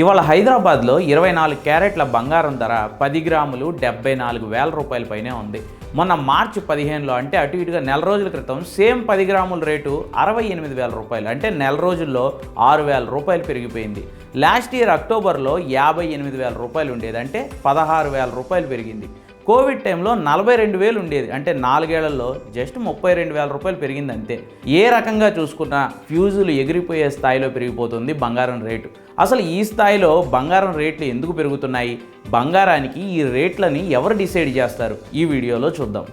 ఇవాళ హైదరాబాద్లో ఇరవై నాలుగు క్యారెట్ల బంగారం ధర పది గ్రాములు డెబ్బై నాలుగు వేల రూపాయల పైనే ఉంది. మొన్న మార్చి పదిహేనులో అంటే అటు ఇటుగా నెల రోజుల క్రితం సేమ్ పది గ్రాముల రేటు అరవై ఎనిమిది వేల రూపాయలు అంటే నెల రోజుల్లో ఆరు వేల రూపాయలు పెరిగిపోయింది. లాస్ట్ ఇయర్ అక్టోబర్లో యాభై ఎనిమిది వేల రూపాయలు ఉండేది అంటే పదహారు వేల రూపాయలు పెరిగింది. కోవిడ్ టైంలో నలభై రెండు వేలు ఉండేది. అంటే నాలుగేళ్ళలో జస్ట్ ముప్పై రెండు వేల రూపాయలు పెరిగింది అంతే ఏ రకంగా చూసుకున్నా ఫ్యూజులు ఎగిరిపోయే స్థాయిలో పెరిగిపోతుంది బంగారం రేటు. అసలు ఈ స్థాయిలో బంగారం రేట్లు ఎందుకు పెరుగుతున్నాయి? బంగారానికి ఈ రేట్లని ఎవరు డిసైడ్ చేస్తారు? ఈ వీడియోలో చూద్దాం.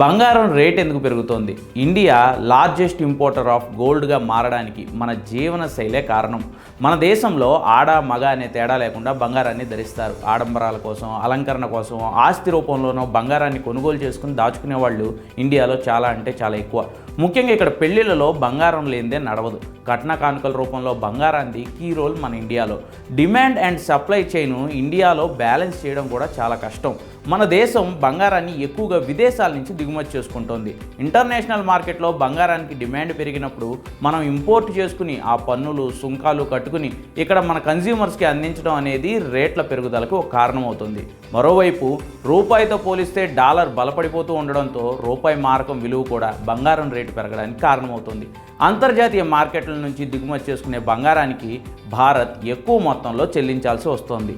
బంగారం రేట్ ఎందుకు పెరుగుతోంది? ఇండియా లార్జెస్ట్ ఇంపోర్టర్ ఆఫ్ గోల్డ్గా మారడానికి మన జీవన శైలే కారణం. మన దేశంలో ఆడ మగ అనే తేడా లేకుండా బంగారాన్ని ధరిస్తారు. ఆడంబరాల కోసం అలంకరణ కోసం ఆస్తి రూపంలోనో బంగారాన్ని కొనుగోలు చేసుకుని దాచుకునే వాళ్ళు ఇండియాలో చాలా అంటే చాలా ఎక్కువ. ముఖ్యంగా ఇక్కడ పెళ్ళిళ్ళలో బంగారం లేనిదే నడవదు. కట్న కానుకల రూపంలో బంగారాన్ని కీ రోల్ మన ఇండియాలో. డిమాండ్ అండ్ సప్లై చైన్ ఇండియాలో బ్యాలెన్స్ చేయడం కూడా చాలా కష్టం. మన దేశం బంగారాన్ని ఎక్కువగా విదేశాల నుంచి దిగుమతి చేసుకుంటోంది. ఇంటర్నేషనల్ మార్కెట్లో బంగారానికి డిమాండ్ పెరిగినప్పుడు మనం ఇంపోర్ట్ చేసుకుని ఆ పన్నులు సుంకాలు కట్టుకుని ఇక్కడ మన కన్జ్యూమర్స్కి అందించడం అనేది రేట్ల పెరుగుదలకు ఒక కారణమవుతుంది. మరోవైపు రూపాయితో పోలిస్తే డాలర్ బలపడిపోతూ ఉండడంతో రూపాయి మారకం విలువ కూడా బంగారం రేటు పెరగడానికి కారణమవుతుంది. అంతర్జాతీయ మార్కెట్ల నుంచి దిగుమతి చేసుకునే బంగారానికి భారత్ ఎక్కువ మొత్తంలో చెల్లించాల్సి వస్తోంది.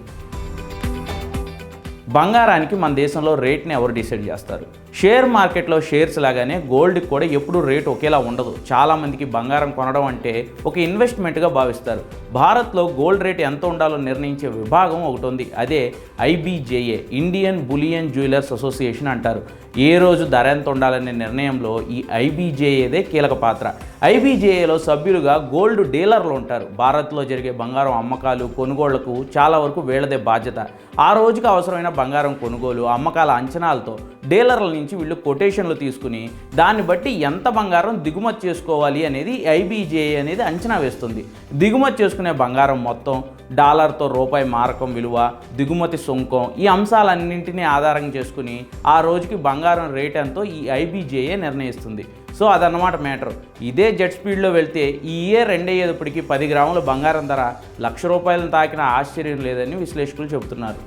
బంగారానికి మన దేశంలో రేట్ని ఎవరు డిసైడ్ చేస్తారు? షేర్ మార్కెట్లో షేర్స్ లాగానే గోల్డ్కి కూడా ఎప్పుడూ రేట్ ఒకేలా ఉండదు. చాలామందికి బంగారం కొనడం అంటే ఒక ఇన్వెస్ట్మెంట్గా భావిస్తారు. భారత్లో గోల్డ్ రేట్ ఎంత ఉండాలో నిర్ణయించే విభాగం ఒకటి ఉంది. అదే IBJA Indian bullion jewellers association అంటారు. ఏ రోజు ధర ఎంత ఉండాలనే నిర్ణయంలో ఈ ఐబీజేఏదే కీలక పాత్ర. ఐబీజేఏలో సభ్యులుగా గోల్డ్ డీలర్లు ఉంటారు. భారత్లో జరిగే బంగారం అమ్మకాలు కొనుగోళ్ళకు చాలా వరకు వీళ్ళదే బాధ్యత. ఆ రోజుకి అవసరమైన బంగారం కొనుగోలు అమ్మకాల అంచనాలతో డీలర్ల నుంచి వీళ్ళు కొటేషన్లు తీసుకుని దాన్ని బట్టి ఎంత బంగారం దిగుమతి చేసుకోవాలి అనేది ఐబీజేఏ అనేది అంచనా వేస్తుంది. దిగుమతి చేసుకునే బంగారం మొత్తం డాలర్తో రూపాయి మారకం విలువ దిగుమతి సుంకం ఈ అంశాలన్నింటినీ ఆధారం చేసుకుని ఆ రోజుకి బంగారం రేట్ ఎంతో ఈ ఐబీజేఏ నిర్ణయిస్తుంది. సో అదన్నమాట మ్యాటర్. ఇదే జెట్ స్పీడ్లో వెళ్తే ఈ ఇయర్ రెండయ్యేటప్పటికి పది గ్రాముల బంగారం ధర లక్ష రూపాయలను తాకిన ఆశ్చర్యం లేదని విశ్లేషకులు చెబుతున్నారు.